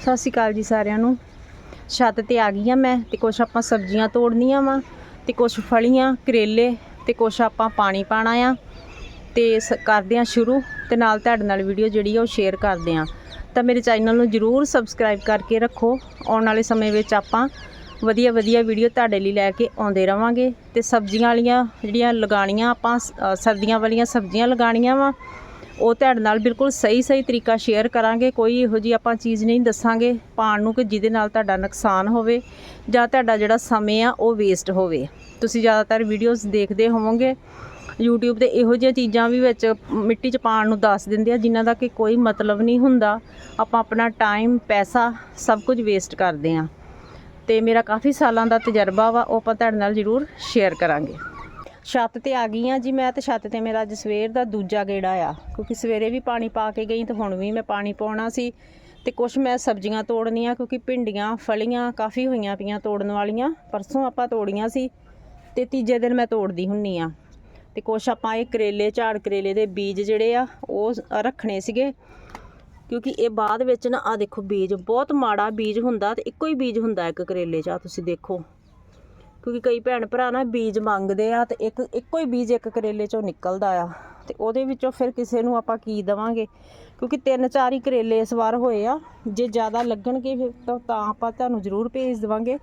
ਸਤਿ ਸ਼੍ਰੀ ਅਕਾਲ ਜੀ ਸਾਰਿਆਂ ਨੂੰ। ਛੱਤ ਤੇ ਆ ਗਈ ਆ ਮੈਂ ਤੇ ਕੁਛ ਆਪਾਂ ਸਬਜ਼ੀਆਂ ਤੋੜਨੀਆਂ ਵਾ ਤੇ ਕੁਛ ਫਲੀਆਂ, ਕਰੇਲੇ ਤੇ ਕੁਛ ਆਪਾਂ ਪਾਣੀ ਪਾਣਾ ਆ ਤੇ ਸ- ਕਰਦੇ ਆ ਸ਼ੁਰੂ ਤੇ ਨਾਲ ਤੁਹਾਡੇ ਨਾਲ ਵੀਡੀਓ ਜਿਹੜੀ ਆ ਉਹ ਸ਼ੇਅਰ ਕਰਦੇ ਆ। ਤਾਂ ਮੇਰੇ ਚੈਨਲ ਨੂੰ ਜਰੂਰ ਸਬਸਕ੍ਰਾਈਬ ਕਰਕੇ ਰੱਖੋ। ਆਉਣ ਵਾਲੇ ਸਮੇਂ ਵਿੱਚ ਆਪਾਂ ਵਧੀਆ ਵਧੀਆ ਵੀਡੀਓ ਤੁਹਾਡੇ ਲਈ ਲੈ ਕੇ ਆਉਂਦੇ ਰਵਾਂਗੇ ਤੇ ਸਬਜ਼ੀਆਂ ਵਾਲੀਆਂ ਜਿਹੜੀਆਂ ਲਗਾਣੀਆਂ ਆਪਾਂ ਸਰਦੀਆਂ ਵਾਲੀਆਂ ਸਬਜ਼ੀਆਂ ਲਗਾਣੀਆਂ ਵਾ ਉਹ ਤੁਹਾਡੇ ਨਾਲ ਬਿਲਕੁਲ ਸਹੀ ਸਹੀ ਤਰੀਕਾ ਸ਼ੇਅਰ ਕਰਾਂਗੇ। ਕੋਈ ਇਹੋ ਜੀ ਆਪਾਂ ਚੀਜ਼ ਨਹੀਂ ਦੱਸਾਂਗੇ ਪਾਣ ਨੂੰ ਕਿ ਜਿਹਦੇ ਨਾਲ ਤੁਹਾਡਾ ਨੁਕਸਾਨ ਹੋਵੇ ਜਾਂ ਤੁਹਾਡਾ ਜਿਹੜਾ ਸਮੇਂ ਆ ਉਹ ਵੇਸਟ ਹੋਵੇ। ਤੁਸੀਂ ਜ਼ਿਆਦਾਤਰ ਵੀਡੀਓਜ਼ ਦੇਖਦੇ ਹੋਵੋਗੇ। YouTube ਤੇ ਇਹੋ ਜਿਹੀਆਂ ਚੀਜ਼ਾਂ ਵੀ ਵਿੱਚ ਮਿੱਟੀ 'ਚ ਪਾਣ ਨੂੰ ਦੱਸ ਦਿੰਦੇ ਆ, ਜਿਨ੍ਹਾਂ ਦਾ ਕਿ ਕੋਈ ਮਤਲਬ ਨਹੀਂ ਹੁੰਦਾ। ਆਪਾਂ ਆਪਣਾ ਟਾਈਮ ਪੈਸਾ ਸਭ ਕੁਝ ਵੇਸਟ ਕਰਦੇ ਆ। ਤੇ ਮੇਰਾ ਕਾਫੀ ਸਾਲਾਂ ਦਾ ਤਜਰਬਾ ਵਾ, ਉਹ ਆਪਾਂ ਤੁਹਾਡੇ ਨਾਲ ਜ਼ਰੂਰ ਸ਼ੇਅਰ ਕਰਾਂਗੇ। ਛੱਤ ਤੇ ਆ ਗਈ ਆ ਜੀ ਮੈਂ ਤੇ ਛੱਤ ਤੇ ਮੇਰਾ ਅੱਜ ਸਵੇਰ ਦਾ ਦੂਜਾ ਗੇੜਾ ਆ। ਕਿਉਂਕਿ ਸਵੇਰੇ ਵੀ ਪਾਣੀ ਪਾ ਕੇ ਗਈ ਤੇ ਹੁਣ ਵੀ ਮੈਂ ਪਾਣੀ ਪਾਉਣਾ ਸੀ ਤੇ ਕੁਝ ਮੈਂ ਸਬਜ਼ੀਆਂ ਤੋੜਨੀਆਂ ਕਿਉਂਕਿ ਭਿੰਡੀਆਂ, ਫਲੀਆਂ ਕਾਫੀ ਹੋਈਆਂ ਪਈਆਂ ਤੋੜਨ ਵਾਲੀਆਂ, ਪਰਸੋਂ ਆਪਾਂ ਤੋੜੀਆਂ ਸੀ ਤੇ ਤੀਜੇ ਦਿਨ ਮੈਂ ਤੋੜਦੀ ਹੁੰਨੀ ਆ। ਤੇ ਕੁਛ ਆਪਾਂ ਇਹ ਕਰੇਲੇ, ਝਾੜ ਕਰੇਲੇ ਦੇ ਬੀਜ ਜਿਹੜੇ ਆ, ਉਹ ਰੱਖਣੇ ਸੀਗੇ। ਕਿਉਂਕਿ ਇਹ ਬਾਅਦ ਵਿੱਚ ਨਾ ਆ ਦੇਖੋ ਬੀਜ, ਬਹੁਤ ਮਾੜਾ ਬੀਜ ਹੁੰਦਾ ਤੇ ਇੱਕੋ ਹੀ ਬੀਜ ਹੁੰਦਾ ਇੱਕ ਕਰੇਲੇ 'ਚ ਆ ਤੁਸੀਂ ਦੇਖੋ। ਕਿਉਂਕਿ ਕਈ ਭੈਣ ਭਰਾ ਨਾ ਬੀਜ ਮੰਗਦੇ ਆ ਤੇ ਇੱਕ, ਇੱਕੋ ਹੀ ਬੀਜ ਇੱਕ ਕਰੇਲੇ 'ਚੋਂ ਨਿਕਲਦਾ ਆ। ਤੇ ਉਹਦੇ ਵਿੱਚੋਂ ਫਿਰ ਕਿਸੇ ਨੂੰ ਆਪਾਂ ਕੀ ਦਵਾਂਗੇ? ਕਿਉਂਕਿ ਤਿੰਨ ਚਾਰ ਹੀ ਕਰੇਲੇ ਇਸ ਵਾਰ ਹੋਏ ਆ। ਜੇ ਜ਼ਿਆਦਾ ਲੱਗਣਗੇ ਫਿਰ ਤਾਂ ਆਪਾਂ ਤੁਹਾਨੂੰ ਜ਼ਰੂਰ ਭੇਜ ਦੇਵਾਂਗੇ।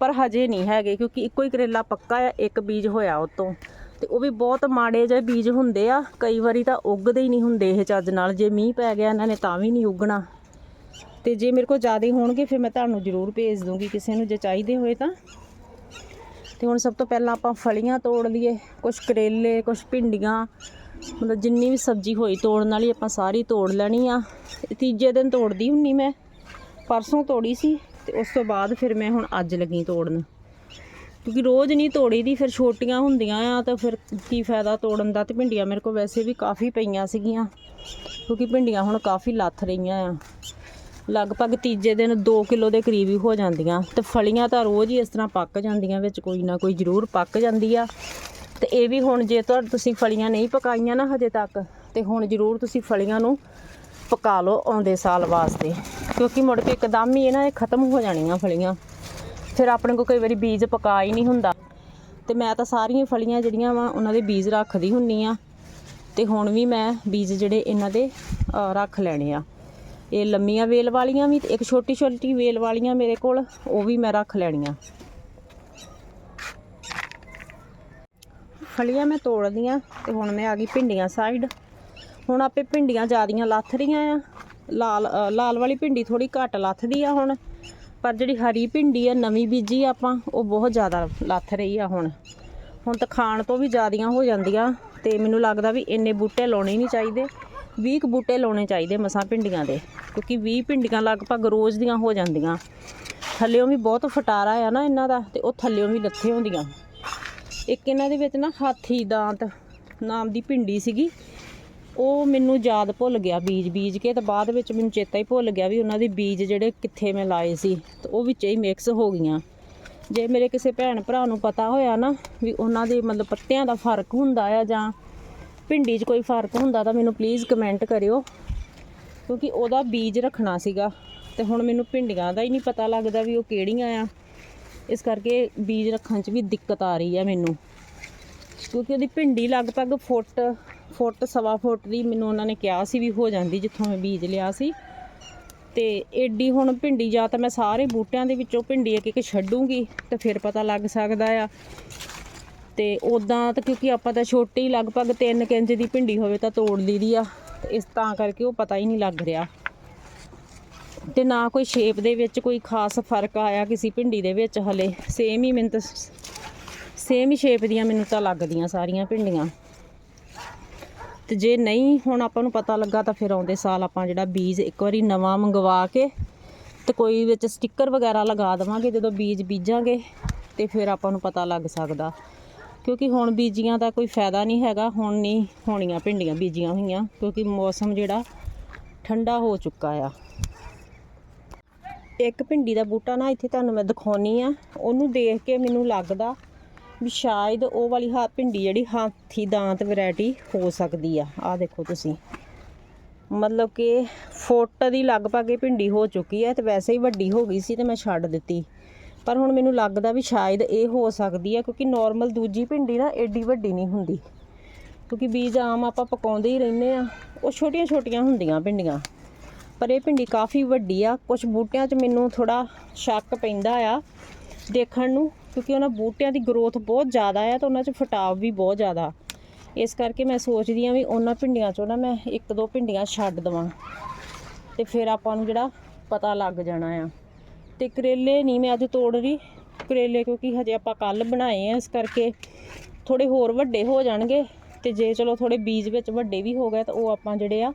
ਪਰ ਹਜੇ ਨਹੀਂ ਹੈਗੇ, ਕਿਉਂਕਿ ਇੱਕੋ ਹੀ ਕਰੇਲਾ ਪੱਕਾ ਆ, ਇੱਕ ਬੀਜ ਹੋਇਆ ਉਤੋਂ। ਤੇ ਉਹ ਵੀ ਬਹੁਤ ਮਾੜੇ ਜਿਹੇ ਬੀਜ ਹੁੰਦੇ ਆ। ਕਈ ਵਾਰੀ ਤਾਂ ਉੱਗਦੇ ਹੀ ਨਹੀਂ ਹੁੰਦੇ ਇਹ ਚੱਜ ਨਾਲ। ਜੇ ਮੀਂਹ ਪੈ ਗਿਆ ਇਹਨਾਂ ਨੇ ਤਾਂ ਵੀ ਨਹੀਂ ਉੱਗਣਾ। ਤੇ ਜੇ ਮੇਰੇ ਕੋਲ ਜ਼ਿਆਦਾ ਹੋਣਗੇ, ਫਿਰ ਮੈਂ ਤੁਹਾਨੂੰ ਜ਼ਰੂਰ ਭੇਜ ਦੂੰਗੀ। ਕਿਸੇ ਨੂੰ ਜੇ ਚਾਹੀਦੇ ਹੋਏ ਤਾਂ। ਤੇ ਹੁਣ ਸਭ ਤੋਂ ਪਹਿਲਾਂ ਆਪਾਂ ਫਲੀਆਂ ਤੋੜ ਲਈਏ ਕੁਝ ਕਰੇਲੇ ਕੁਝ ਭਿੰਡੀਆਂ, ਮਤਲਬ ਜਿੰਨੀ ਵੀ ਸਬਜ਼ੀ ਹੋਈ ਤੋੜਨ ਵਾਲੀ ਆਪਾਂ ਸਾਰੀ ਤੋੜ ਲੈਣੀ ਆ। ਤੀਜੇ ਦਿਨ ਤੋੜਦੀ ਹੁੰਨੀ ਮੈਂ, ਪਰਸੋਂ ਤੋੜੀ ਸੀ ਤੇ ਉਸ ਤੋਂ ਬਾਅਦ ਫਿਰ ਮੈਂ ਹੁਣ ਅੱਜ ਲੱਗੀ ਤੋੜਨ। ਕਿਉਂਕਿ ਰੋਜ਼ ਨਹੀਂ ਤੋੜੀ ਦੀ ਫਿਰ ਛੋਟੀਆਂ ਹੁੰਦੀਆਂ ਆ ਤਾਂ ਫਿਰ ਕੀ ਫਾਇਦਾ ਤੋੜਨ ਦਾ ਤੇ ਭਿੰਡੀਆਂ ਮੇਰੇ ਕੋਲ ਵੈਸੇ ਵੀ ਕਾਫੀ ਪਈਆਂ ਸੀਗੀਆਂ, ਕਿਉਂਕਿ ਭਿੰਡੀਆਂ ਹੁਣ ਕਾਫੀ ਲੱਥ ਰਹੀਆਂ ਆ। ਲਗਭਗ ਤੀਜੇ ਦਿਨ 2 ਕਿਲੋ ਦੇ ਕਰੀਬ ਹੀ ਹੋ ਜਾਂਦੀਆਂ। ਤੇ ਫਲੀਆਂ ਤਾਂ ਰੋਜ਼ ਹੀ ਇਸ ਤਰ੍ਹਾਂ ਪੱਕ ਜਾਂਦੀਆਂ, ਵਿੱਚ ਕੋਈ ਨਾ ਕੋਈ ਜ਼ਰੂਰ ਪੱਕ ਜਾਂਦੀ ਆ। ਤੇ ਇਹ ਵੀ ਹੁਣ ਜੇ ਤੁਹਾਡੇ ਤੁਸੀਂ ਫਲੀਆਂ ਨਹੀਂ ਪਕਾਈਆਂ ਨਾ ਹਜੇ ਤੱਕ, ਤੇ ਹੁਣ ਜ਼ਰੂਰ ਤੁਸੀਂ ਫਲੀਆਂ ਨੂੰ ਪਕਾ ਲਓ ਆਉਂਦੇ ਸਾਲ ਵਾਸਤੇ। ਕਿਉਂਕਿ ਮੁੜ ਕੇ ਇੱਕਦਮ ਹੀ ਇਹ ਨਾ, ਇਹ ਖਤਮ ਹੋ ਜਾਣੀਆਂ ਫਲੀਆਂ। ਫਿਰ ਆਪਣੇ ਕੋਲ ਕਈ ਵਾਰੀ ਬੀਜ ਪਕਾ ਹੀ ਨਹੀਂ ਹੁੰਦਾ। ਤੇ ਮੈਂ ਤਾਂ ਸਾਰੀਆਂ ਫਲੀਆਂ ਜਿਹੜੀਆਂ ਵਾ, ਉਹਨਾਂ ਦੇ ਬੀਜ ਰੱਖਦੀ ਹੁੰਨੀ ਆ। ਤੇ ਹੁਣ ਵੀ ਮੈਂ ਬੀਜ ਜਿਹੜੇ ਇਹਨਾਂ ਦੇ ਰੱਖ ਲੈਣੇ ਆ। ਇਹ ਲੰਮੀਆਂ ਵੇਲ ਵਾਲੀਆਂ ਵੀ ਤੇ ਇੱਕ ਛੋਟੀ ਛੋਟੀ ਵੇਲ ਵਾਲੀਆਂ ਮੇਰੇ ਕੋਲ, ਉਹ ਵੀ ਮੈਂ ਰੱਖ ਲੈਣੀਆਂ। ਫਲੀਆਂ ਮੈਂ ਤੋੜ ਲੀਆਂ ਤੇ ਹੁਣ ਮੈਂ ਆ ਗਈ ਭਿੰਡੀਆਂ ਸਾਈਡ ਹੁਣ ਆਪੇ ਭਿੰਡੀਆਂ ਜ਼ਿਆਦੀਆਂ ਲੱਥ ਰਹੀਆਂ ਆ। ਲਾਲ ਲਾਲ ਵਾਲੀ ਭਿੰਡੀ ਥੋੜੀ ਘੱਟ ਲੱਥਦੀ ਆ ਹੁਣ, ਪਰ ਜਿਹੜੀ ਹਰੀ ਭਿੰਡੀ ਆ, ਨਵੀਂ ਬੀਜੀ ਆਪਾਂ, ਉਹ ਬਹੁਤ ਜ਼ਿਆਦਾ ਲੱਥ ਰਹੀ ਆ ਹੁਣ। ਹੁਣ ਤਾਂ ਖਾਣ ਤੋਂ ਵੀ ਜ਼ਿਆਦੀਆਂ ਹੋ ਜਾਂਦੀਆਂ ਤੇ ਮੈਨੂੰ ਲੱਗਦਾ ਵੀ ਇੰਨੇ ਬੂਟੇ ਲਾਉਣੇ ਨਹੀਂ ਚਾਹੀਦੇ। 20 ਕੁ ਬੂਟੇ ਲਾਉਣੇ ਚਾਹੀਦੇ ਮਸਾਂ ਭਿੰਡੀਆਂ ਦੇ, ਕਿਉਂਕਿ 20 ਭਿੰਡੀਆਂ ਲਗਭਗ ਰੋਜ਼ ਦੀਆਂ ਹੋ ਜਾਂਦੀਆਂ। ਥੱਲਿਓਂ ਵੀ ਬਹੁਤ ਫਟਾਰਾ ਆ ਨਾ ਇਹਨਾਂ ਦਾ ਤੇ ਉਹ ਥੱਲਿਓਂ ਵੀ ਲੱਥੇ ਹੁੰਦੀਆਂ। ਇੱਕ ਇਹਨਾਂ ਦੇ ਵਿੱਚ ਨਾ ਹਾਥੀ ਦਾਂਤ ਨਾਮ ਦੀ ਭਿੰਡੀ ਸੀਗੀ। ਉਹ ਮੈਨੂੰ ਯਾਦ ਭੁੱਲ ਗਿਆ ਬੀਜ ਬੀਜ ਕੇ ਤੇ ਬਾਅਦ ਵਿੱਚ ਮੈਨੂੰ ਚੇਤਾ ਹੀ ਭੁੱਲ ਗਿਆ ਵੀ ਉਹਨਾਂ ਦੇ ਬੀਜ ਜਿਹੜੇ ਕਿੱਥੇ ਮੈਂ ਲਾਏ ਸੀ ਤੇ ਉਹ ਵਿੱਚ ਹੀ ਮਿਕਸ ਹੋ ਗਈਆਂ। ਜੇ ਮੇਰੇ ਕਿਸੇ ਭੈਣ ਭਰਾ ਨੂੰ ਪਤਾ ਹੋਇਆ ਨਾ ਵੀ ਉਹਨਾਂ ਦੇ ਮਤਲਬ ਪੱਤਿਆਂ ਦਾ ਫ਼ਰਕ ਹੁੰਦਾ ਆ ਜਾਂ ਭਿੰਡੀ 'ਚ ਕੋਈ ਫ਼ਰਕ ਹੁੰਦਾ ਤਾਂ ਮੈਨੂੰ ਪਲੀਜ਼ ਕਮੈਂਟ ਕਰਿਓ। ਕਿਉਂਕਿ ਉਹਦਾ ਬੀਜ ਰੱਖਣਾ ਸੀਗਾ ਤੇ ਹੁਣ ਮੈਨੂੰ ਭਿੰਡੀਆਂ ਦਾ ਹੀ ਨਹੀਂ ਪਤਾ ਲੱਗਦਾ ਵੀ ਉਹ ਕਿਹੜੀਆਂ ਆ। ਇਸ ਕਰਕੇ ਬੀਜ ਰੱਖਣ 'ਚ ਵੀ ਦਿੱਕਤ ਆ ਰਹੀ ਆ ਮੈਨੂੰ। ਕਿਉਂਕਿ ਉਹਦੀ ਭਿੰਡੀ ਲਗਭਗ ਫੁੱਟ ਫੁੱਟ, ਸਵਾ ਫੁੱਟ ਦੀ ਮੈਨੂੰ ਉਹਨਾਂ ਨੇ ਕਿਹਾ ਸੀ ਵੀ ਹੋ ਜਾਂਦੀ ਜਿੱਥੋਂ ਮੈਂ ਬੀਜ ਲਿਆ ਸੀ। ਤੇ ਏਡੀ ਹੁਣ ਭਿੰਡੀ ਜਾਂ ਤਾਂ ਮੈਂ ਸਾਰੇ ਬੂਟਿਆਂ ਦੇ ਵਿੱਚੋਂ ਭਿੰਡੀ ਇੱਕ ਇੱਕ ਛੱਡੂੰਗੀ ਤੇ ਫਿਰ ਪਤਾ ਲੱਗ ਸਕਦਾ ਆ ਤੇ ਉਦਾਂ ਤਾਂ ਕਿਉਂਕਿ ਆਪਾਂ ਤਾਂ ਛੋਟੀ ਲਗਭਗ 3 ਇੰਚ ਦੀ ਭਿੰਡੀ ਹੋਵੇ ਤਾਂ ਤੋੜ ਲਈਦੀ ਆ। ਇਸ ਤਾਂ ਕਰਕੇ ਉਹ ਪਤਾ ਹੀ ਨਹੀਂ ਲੱਗ ਰਿਹਾ। ਤੇ ਨਾ ਕੋਈ ਸ਼ੇਪ ਦੇ ਵਿੱਚ ਕੋਈ ਖਾਸ ਫ਼ਰਕ ਆਇਆ ਕਿਸੇ ਭਿੰਡੀ ਦੇ ਵਿੱਚ ਹਲੇ। ਸੇਮ ਹੀ ਮੈਨੂੰ ਤਾਂ ਸੇਮ ਹੀ ਸ਼ੇਪ ਦੀਆਂ ਮੈਨੂੰ ਤਾਂ ਲੱਗਦੀਆਂ ਸਾਰੀਆਂ ਭਿੰਡੀਆਂ। ਤੇ ਜੇ ਨਹੀਂ ਹੁਣ ਆਪਾਂ ਨੂੰ ਪਤਾ ਲੱਗਾ ਤਾਂ ਫਿਰ ਆਉਂਦੇ ਸਾਲ ਆਪਾਂ ਜਿਹੜਾ ਬੀਜ ਇੱਕ ਵਾਰੀ ਨਵਾਂ ਮੰਗਵਾ ਕੇ ਤੇ ਕੋਈ ਵਿੱਚ ਸਟicker ਵਗੈਰਾ ਲਗਾ ਦੇਵਾਂਗੇ ਜਦੋਂ ਬੀਜ ਬੀਜਾਂਗੇ ਤੇ ਫਿਰ ਆਪਾਂ ਨੂੰ ਪਤਾ ਲੱਗ ਸਕਦਾ। ਕਿਉਂਕਿ ਹੁਣ ਬੀਜੀਆਂ ਦਾ ਕੋਈ ਫਾਇਦਾ ਨਹੀਂ ਹੈਗਾ, ਹੁਣ ਨਹੀਂ ਹੋਣੀਆਂ ਭਿੰਡੀਆਂ, ਬੀਜੀਆਂ ਹੋਈਆਂ, ਕਿਉਂਕਿ ਮੌਸਮ ਜਿਹੜਾ ਠੰਡਾ ਹੋ ਚੁੱਕਾ ਆ। ਇੱਕ ਭਿੰਡੀ ਦਾ ਬੂਟਾ ਨਾ ਇੱਥੇ ਤੁਹਾਨੂੰ ਮੈਂ ਦਿਖਾਉਣੀ ਆ, ਉਹਨੂੰ ਦੇਖ ਕੇ ਮੈਨੂੰ ਲੱਗਦਾ ਵੀ ਸ਼ਾਇਦ ਉਹ ਵਾਲੀ ਹਾ, ਭਿੰਡੀ ਜਿਹੜੀ ਹਾਥੀ ਦਾਂਤ ਵੈਰਾਈਟੀ ਹੋ ਸਕਦੀ ਆ। ਆਹ ਦੇਖੋ ਤੁਸੀਂ। ਮਤਲਬ ਕਿ ਫੁੱਟ ਦੀ ਲਗਭਗ ਇਹ ਭਿੰਡੀ ਹੋ ਚੁੱਕੀ ਹੈ ਤੇ ਵੈਸੇ ਹੀ ਵੱਡੀ ਹੋ ਗਈ ਸੀ ਤੇ ਮੈਂ ਛੱਡ ਦਿੱਤੀ। ਪਰ ਹੁਣ ਮੈਨੂੰ ਲੱਗਦਾ ਵੀ ਸ਼ਾਇਦ ਇਹ ਹੋ ਸਕਦੀ ਹੈ, ਕਿਉਂਕਿ ਨਾਰਮਲ ਦੂਜੀ ਭਿੰਡੀ ਨਾ ਏਡੀ ਵੱਡੀ ਨਹੀਂ ਹੁੰਦੀ। ਕਿਉਂਕਿ ਬੀਜ ਆਮ ਆਪਾਂ ਪਕਾਉਂਦੇ ਹੀ ਰਹਿੰਦੇ ਆ ਉਹ ਛੋਟੀਆਂ ਛੋਟੀਆਂ ਹੁੰਦੀਆਂ ਭਿੰਡੀਆਂ। ਪਰ ਇਹ ਭਿੰਡੀ ਕਾਫੀ ਵੱਡੀ ਆ। ਕੁਝ ਬੂਟਿਆਂ 'ਚ ਮੈਨੂੰ ਥੋੜਾ ਸ਼ੱਕ ਪੈਂਦਾ ਆ ਦੇਖਣ ਨੂੰ, ਕਿਉਂਕਿ ਉਹਨਾਂ ਬੂਟਿਆਂ ਦੀ ਗਰੋਥ ਬਹੁਤ ਜ਼ਿਆਦਾ ਆ ਤੇ ਉਹਨਾਂ 'ਚ ਫਟਾਵ ਵੀ ਬਹੁਤ ਜ਼ਿਆਦਾ। ਇਸ ਕਰਕੇ ਮੈਂ ਸੋਚਦੀ ਆ ਵੀ ਉਹਨਾਂ ਭਿੰਡੀਆਂ 'ਚੋਂ ਨਾ ਮੈਂ ਇੱਕ ਦੋ ਭਿੰਡੀਆਂ ਛੱਡ ਦਵਾਂ। ਤੇ ਫਿਰ ਆਪਾਂ ਨੂੰ ਜਿਹੜਾ ਪਤਾ ਲੱਗ ਜਾਣਾ ਆ। ਤੇ ਕਰੇਲੇ ਨਹੀਂ ਮੈਂ ਅੱਜ ਤੋੜ ਰਹੀ। ਕਰੇਲੇ ਕਿਉਂਕਿ ਹਜੇ ਆਪਾਂ ਕੱਲ ਬਣਾਏ ਆ, ਇਸ ਕਰਕੇ ਥੋੜੇ ਹੋਰ ਵੱਡੇ ਹੋ ਜਾਣਗੇ ਤੇ ਜੇ ਚਲੋ ਥੋੜੇ ਬੀਜ ਵਿੱਚ ਵੱਡੇ ਵੀ ਹੋ ਗਏ ਤਾਂ ਉਹ ਆਪਾਂ ਜਿਹੜੇ ਆ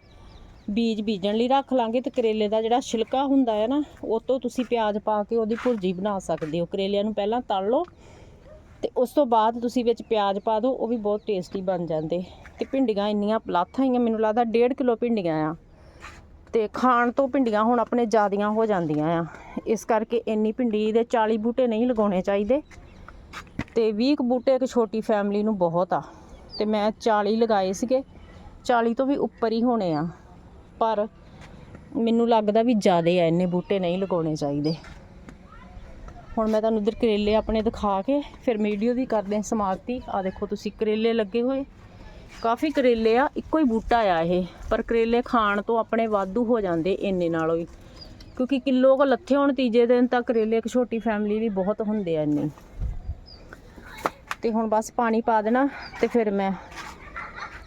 ਬੀਜ ਬੀਜਣ ਲਈ ਰੱਖ ਲਾਂਗੇ ਤੇ ਕਰੇਲੇ ਦਾ ਜਿਹੜਾ ਛਿਲਕਾ ਹੁੰਦਾ ਹੈ ਨਾ, ਉਹ ਤੋਂ ਤੁਸੀਂ ਪਿਆਜ਼ ਪਾ ਕੇ ਉਹਦੀ ਭੁਰਜੀ ਬਣਾ ਸਕਦੇ ਹੋ। ਕਰੇਲਿਆਂ ਨੂੰ ਪਹਿਲਾਂ ਤਲ ਲਓ ਤੇ ਉਸ ਤੋਂ ਬਾਅਦ ਤੁਸੀਂ ਵਿੱਚ ਪਿਆਜ਼ ਪਾ ਦਿਓ, ਉਹ ਵੀ ਬਹੁਤ ਟੇਸਟੀ ਬਣ ਜਾਂਦੇ। ਤੇ ਭਿੰਡੀਆਂ ਇੰਨੀਆਂ ਪਲਾਥਾਂ ਆਈਆਂ, ਮੈਨੂੰ ਲੱਗਦਾ 1.5 ਕਿਲੋ ਭਿੰਡੀਆਂ ਆ। ਤੇ ਖਾਣ ਤੋਂ ਭਿੰਡੀਆਂ ਹੁਣ ਆਪਣੇ ਜ਼ਿਆਦੀਆਂ ਹੋ ਜਾਂਦੀਆਂ ਆ। ਇਸ ਕਰਕੇ ਇੰਨੀ ਭਿੰਡੀ ਦੇ 40 ਬੂਟੇ ਨਹੀਂ ਲਗਾਉਣੇ ਚਾਹੀਦੇ। ਤੇ 20 ਕੁ ਬੂਟੇ ਇੱਕ ਛੋਟੀ ਫੈਮਿਲੀ ਨੂੰ ਬਹੁਤ ਆ। ਤੇ ਮੈਂ 40 ਲਗਾਏ ਸੀਗੇ। 40 ਤੋਂ ਵੀ ਉੱਪਰ ਹੀ ਹੋਣੇ ਆ। ਪਰ ਮੈਨੂੰ ਲੱਗਦਾ ਵੀ ਜ਼ਿਆਦੇ ਆ, ਇੰਨੇ ਬੂਟੇ ਨਹੀਂ ਲਗਾਉਣੇ ਚਾਹੀਦੇ। ਹੁਣ ਮੈਂ ਤੁਹਾਨੂੰ ਇਧਰ ਕਰੇਲੇ ਆਪਣੇ ਦਿਖਾ ਕੇ ਫਿਰ ਵੀਡੀਓ ਦੀ ਕਰਦੇ ਹਾਂ ਸਮਾਪਤੀ। ਆ ਦੇਖੋ ਤੁਸੀਂ ਕਰੇਲੇ ਲੱਗੇ ਹੋਏ। ਕਾਫੀ ਕਰੇਲੇ ਆ, ਇੱਕੋ ਹੀ ਬੂਟਾ ਆ ਇਹ। ਪਰ ਕਰੇਲੇ ਖਾਣ ਤੋਂ ਆਪਣੇ ਵਾਧੂ ਹੋ ਜਾਂਦੇ ਇੰਨੇ ਨਾਲੋਂ ਹੀ। ਕਿਉਂਕਿ ਕਿਲੋ ਕੋ ਲੱਥੇ ਹੋਣ ਤੀਜੇ ਦਿਨ ਤਾਂ ਕਰੇਲੇ ਇੱਕ ਛੋਟੀ ਫੈਮਿਲੀ ਲਈ ਬਹੁਤ ਹੁੰਦੇ ਆ ਇੰਨੇ। ਤੇ ਹੁਣ ਬਸ ਪਾਣੀ ਪਾ ਦੇਣਾ ਤੇ ਫਿਰ ਮੈਂ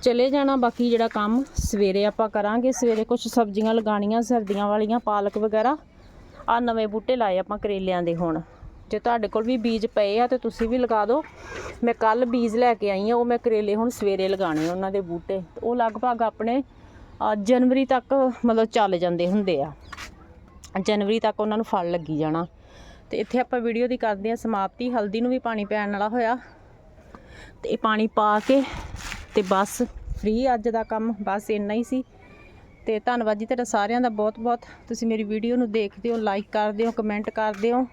ਚਲੇ ਜਾਣਾ। ਬਾਕੀ ਜਿਹੜਾ ਕੰਮ ਸਵੇਰੇ ਆਪਾਂ ਕਰਾਂਗੇ, ਸਵੇਰੇ ਕੁਝ ਸਬਜ਼ੀਆਂ ਲਗਾਣੀਆਂ ਸਰਦੀਆਂ ਵਾਲੀਆਂ, ਪਾਲਕ ਵਗੈਰਾ ਆ ਨਵੇਂ ਬੂਟੇ ਲਾਏ ਆਪਾਂ ਕਰੇਲਿਆਂ ਦੇ ਹੁਣ। ਜੇ ਤੁਹਾਡੇ ਕੋਲ ਵੀ ਬੀਜ ਪਏ ਆ ਤੇ ਤੁਸੀਂ ਵੀ ਲਗਾ ਦਿਓ। ਮੈਂ ਕੱਲ ਬੀਜ ਲੈ ਕੇ ਆਈ ਆ, ਉਹ ਮੈਂ ਕਰੇਲੇ ਹੁਣ ਸਵੇਰੇ ਲਗਾਣੇ ਉਹਨਾਂ ਦੇ ਬੂਟੇ। ਉਹ ਲਗਭਗ ਆਪਣੇ ਜਨਵਰੀ ਤੱਕ ਮਤਲਬ ਚੱਲ ਜਾਂਦੇ ਹੁੰਦੇ ਆ। ਜਨਵਰੀ ਤੱਕ ਉਹਨਾਂ ਨੂੰ ਫਲ ਲੱਗੀ ਜਾਣਾ। ਤੇ ਇੱਥੇ ਆਪਾਂ ਵੀਡੀਓ ਦੀ ਕਰਦੇ ਆ ਸਮਾਪਤੀ। ਹਲਦੀ ਨੂੰ ਵੀ ਪਾਣੀ ਪੈਣ ਵਾਲਾ ਹੋਇਆ। ਤੇ ਇਹ ਪਾਣੀ ਪਾ ਕੇ ਤੇ ਬਸ ਫ੍ਰੀ ਅੱਜ ਦਾ ਕੰਮ, ਬਸ ਇੰਨਾ ਹੀ ਸੀ। ਤੇ ਧੰਨਵਾਦ ਜੀ ਤੁਹਾਡਾ ਸਾਰਿਆਂ ਦਾ ਬਹੁਤ ਬਹੁਤ ਤੁਸੀਂ ਮੇਰੀ ਵੀਡੀਓ ਨੂੰ ਦੇਖਦੇ ਹੋ ਲਾਈਕ ਕਰਦੇ ਹੋ ਕਮੈਂਟ ਕਰਦੇ ਹੋ।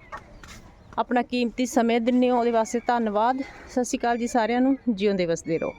ਆਪਣਾ ਕੀਮਤੀ ਸਮੇਂ ਦਿੰਦੇ ਹੋ, ਉਹਦੇ ਵਾਸਤੇ ਧੰਨਵਾਦ। ਸਤਿ ਸ਼੍ਰੀ ਅਕਾਲ ਜੀ ਸਾਰਿਆਂ ਨੂੰ। ਜਿਉਂਦੇ ਵਸਦੇ ਰਹੋ।